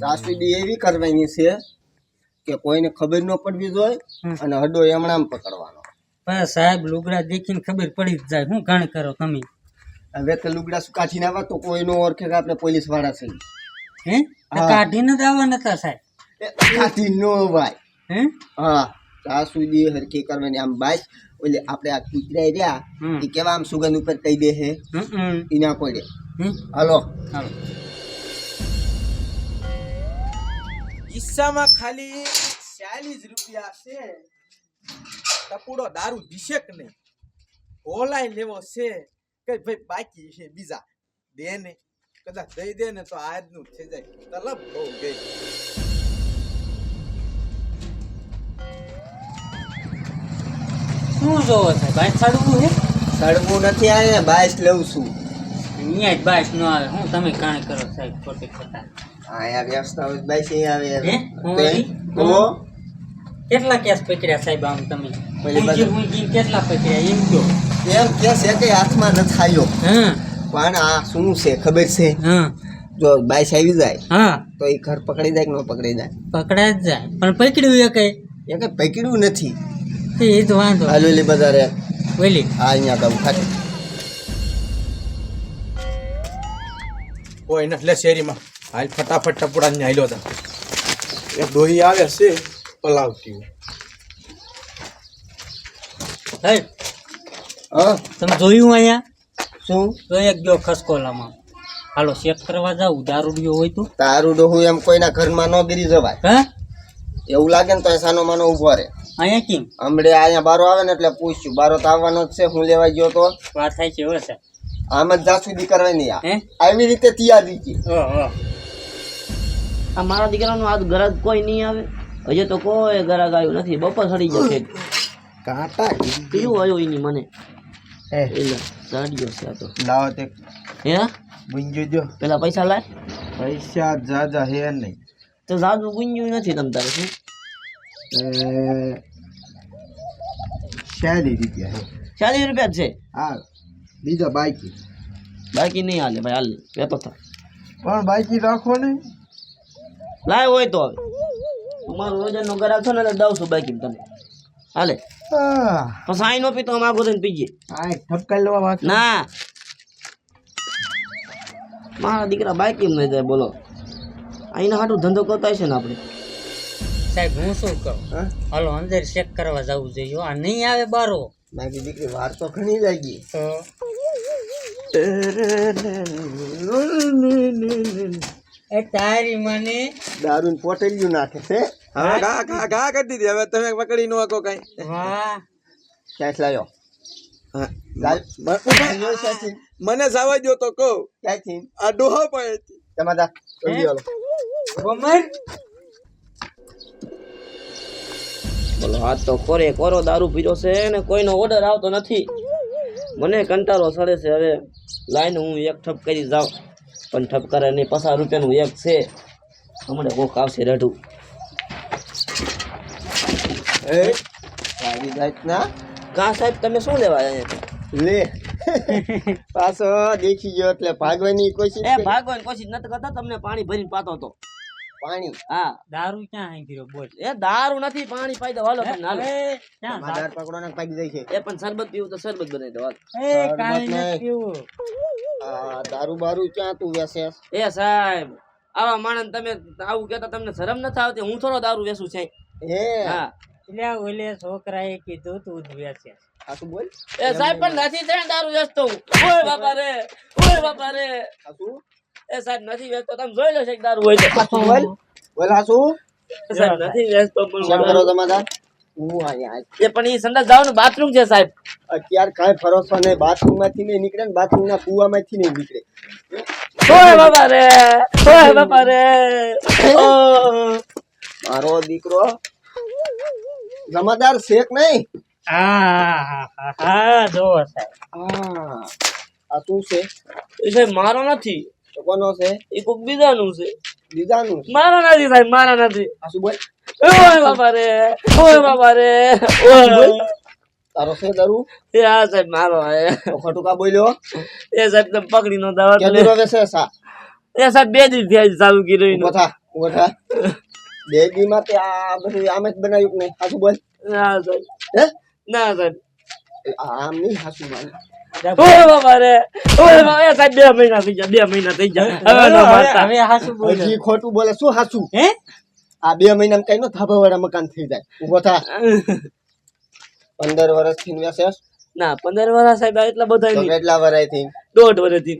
ચાસુદી એવી કરવાની છે કે કોઈને ખબર ન પડવી જોઈએ અને હડો એમણામ પકડવાનો. પણ સાહેબ લુગડા દેખીને ખબર પડી જ જાય. શું કાણ કરો તમે? હવે તો લુગડા કાઢીને ના તો કોઈનો ઓળખે કે આપણે પોલીસવાળા છે. હે. કાઢીને જ આવવાના હતા સાહેબ. કાઢી નો ભાઈ હે? હા. સુધી હરખી કરવાની આમ બાઈસ ઓલે આપણે આ કૂતરા રહ્યા એ કેવા આમ સુગંધ ઉપર કહી દે હે? હમ. એના પડે. હાલો. હાલો. કિસ્સામાં ખાલી ચાલીસ રૂપિયા છે. ટપુડો દારૂ દિશે કે નહીં? ઓલાય લેવો છે કે ભાઈ બાકી છે બીજા? દે ને કદાચ દઈ દે ને તો આજનું થઈ જાય. તલબ બહુ ગઈ. શું જોવો છે? બાઈક ચડવું છે? સડવું નથી આવે બાઈસ લઉં છું. અહીંયા જ બાઈક ન આવે. હું તમે કાંઈ કરો સાહેબ ખોટી ખોટા. આયા વ્યવસ્થા હોય તો આવે. તો કેટલા કેસ પકડ્યા સાહેબ આમ તમે? કેટલા પકડ્યા? એમ કહો. એમ કે છે કે હાથમાં ન થાયો. પણ આ શું છે ખબર છે? હા. જો બાઈસ આવી જાય હા. તો એ ઘર પકડી જાય કે ન પકડી જાય? પકડાય જ જાય. પણ પકડ્યું એ કઈ એ કઈ પકડ્યું નથી. તે એ જ વાંધો. હાલેલી બજારે બોલી. આ અહીંયા કહું ખાતે કોઈ નથી લે શેરીમાં. હાલ ફટાફટ ટપુડા ને હાલ્યો તા એ દોહી આવે છે પલાવતી સાહેબ હા? તમે જોયું અહીંયા? શું? તો ગયો ખસકોલામાં. હાલો ચેક કરવા જાવ દારૂડિયો હોય તો. દારૂડો હું એમ કોઈના ઘરમાં ન ગીરી જવાય. હા? એવું લાગે ને તો એ સાનો માનો ઊભો રહે. અહીંયા કેમ? હમણે અહીંયા બારો આવે ને એટલે પૂછ્યું. બારો તો આવવાનો જ છે હું લેવા ગયો તો? વાત થાય છે હવે સાહેબ. આમ જ જાસુદી કરવાની આવી રીતે તૈયારી છે આ મારા દીકરાનું આજ ગરજ કોઈ નહીં આવે. હજે તો કોઈ ગરાગ આવ્યું નથી. બપોર સડી જશે કાંટા કયું આવ્યું એની મને. એટલે સાડીઓ છે આ તો. લાવો તે. હે? ગુંજો જો. પેલા પૈસા લાય. પૈસા જાજા હે નહીં. તો જાદુ ગુંજ્યું નથી તમ તારે શું ચાલી રૂપિયા હે. ચાલીસ રૂપિયા છે? હા. બીજા બાકી. બાકી નહીં હાલે ભાઈ હાલ. થાય પણ બાકી રાખો ને. લાય હોય તો હવે. તમારું રોજનનો ગરાક છે ને એટલે દઉં છું બાકી તમે હાલે. પછી આઈ નો પીતો માગો થઈને પીજે ઠપકાઈ લેવા વાત ના. મારા દીકરા બાકી નહીં જાય બોલો. અહીંના હાટું ધંધો કરતા હશે ને આપણે. સાહેબ હું શું કહું? હા? હાલો અંદર ચેક કરવા જવું જોઈએ આ નહીં આવે બારો. મારી દીકરી વાર તો ઘણી લાગી. તો? એ તારી મને દારૂ ને પોટેલિયું નાખે છે. હવે ઘા ઘા ઘા કરી દીધી. હવે તમે પકડી નો શકો કઈ. વાહ. ક્યાંથી લાવ્યો? મને જવા જો તો કહું. ક્યાંથી? આ ડોહો પડે તમારા કોમર બોલો હાથ તો કોરે કોરો દારૂ પીરો છે ને કોઈનો ઓર્ડર આવતો નથી. મને કંટાળો સડે છે. હવે લાઈન હું એક ઠપ કરી જાઉં. પણ ઠપ કરે નહીં પચાસ રૂપિયાનું એક છે. હમણાં કોક આવશે રઢું. એ? સારી જાતના. કા સાહેબ તમે શું લેવા આવ્યા લે. પાછો દેખી ગયો એટલે ભાગવાની કોશિશ એ ભાગવાની કોશિશ નથી કરતા તમને પાણી ભરીને પાતો હતો. પાણી? હા. દારૂ ક્યાં હાંકી ગયો? બોલ. એ દારૂ નથી પાણી પાઈ દો હાલો તમને હાલો. ક્યાં? ક્યાં પકડો ને પાકી જાય છે? એ પણ શરબત પીવું તો શરબત બનાવી દો હાલો. એ કાઈ નથી પીવું. આ દારૂ બારૂ ક્યાં તું વેસે એ સાહેબ આવા માણસ તમે આવું કહેતા તમને શરમ નથી આવતી? હું થોડો દારૂ વેસું છે. હે? હા. એટલે ઓલે છોકરાએ કીધું તું જ વેચે. આ તું બોલ. એ સાહેબ પણ નથી દારૂ વેચતો હું. ઓય બાપા રે ઓય બાપા રે. આ તું એ સાહેબ નથી વેચતો. તમે જોઈ લો છે દારૂ હોય તો. બોલ. બોલ સાહેબ નથી વેચતો પણ કરો તમારા? હું અહીંયા એ પણ એ સંડાસ જવાનું બાથરૂમ છે સાહેબ. અત્યારે કાંઈ ભરોસો નહીં. બાથરૂમમાંથી નહીં નીકળે ને બાથરૂમ ના કુવા માંથી નહીં નીકળે. ઓય બાપા રે ઓય બાપા રે. મારો દીકરો. જમાદાર શેખ નહીં? હા જોવો સાહેબ. આ તું છે? એ સાહેબ મારો નથી. કોનો છે? એ કોઈક બીજાનું છે. છે. મારો નથી સાહેબ મારા નથી આ શું બોલ? ઓય બાપા રે ઓય. બાપા રે ઓય તારો છે દારૂ? એ હા સાહેબ મારો હે. ખોટું કા બોલ્યો? એ સાહેબ તમે પકડી નો દાવા કેદુરો વેસે સા? એ સાહેબ બે થયા છે ચાલુ કર્યું ઊભો થા ઓઢા બેગીમાં તે આ બધું આમ જ બનાવ્યું કે નહીં? હાસુ બોલ? ના સાહેબ. હે? ના સાહેબ. આમ નહીં હાસુ માને ઓય બાપા રે. ઓય બાપા સાહેબ બે મહિના થઈ ગયા બે મહિના થઈ ગયા. હવે ન મારતા. હવે હાસુ બોલે. હજી ખોટું બોલે શું હાસુ? હે? આ બે મહિનામાં કઈ નો ધાબા મકાન થઈ જાય. ઊભો થા. પંદર વર્ષથી વેસે ના પંદર વર્ષ સાહેબ એટલા બધા કેટલા વરાયથી? દોઢ વર્ષથી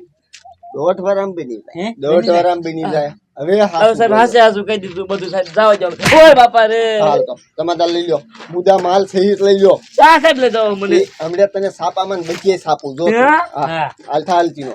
દોઢ વરામ બી નહીં? જાય દોઢ વરામ બી નહીં જાય હવે હાસુ સાહેબ. હાસે હાસુ કહી દીધું બધું સાહેબ જાઓ જાઓ. ઓય બાપા રે. હાલ તો. તમારે લઈ લ્યો મુદા માલ સહિત લઈ લ્યો સા સાહેબ લઈ દો મને. હમણાં તને સાપામાં બચીએ સાપું. જો હાલ થા હાલ ચીનો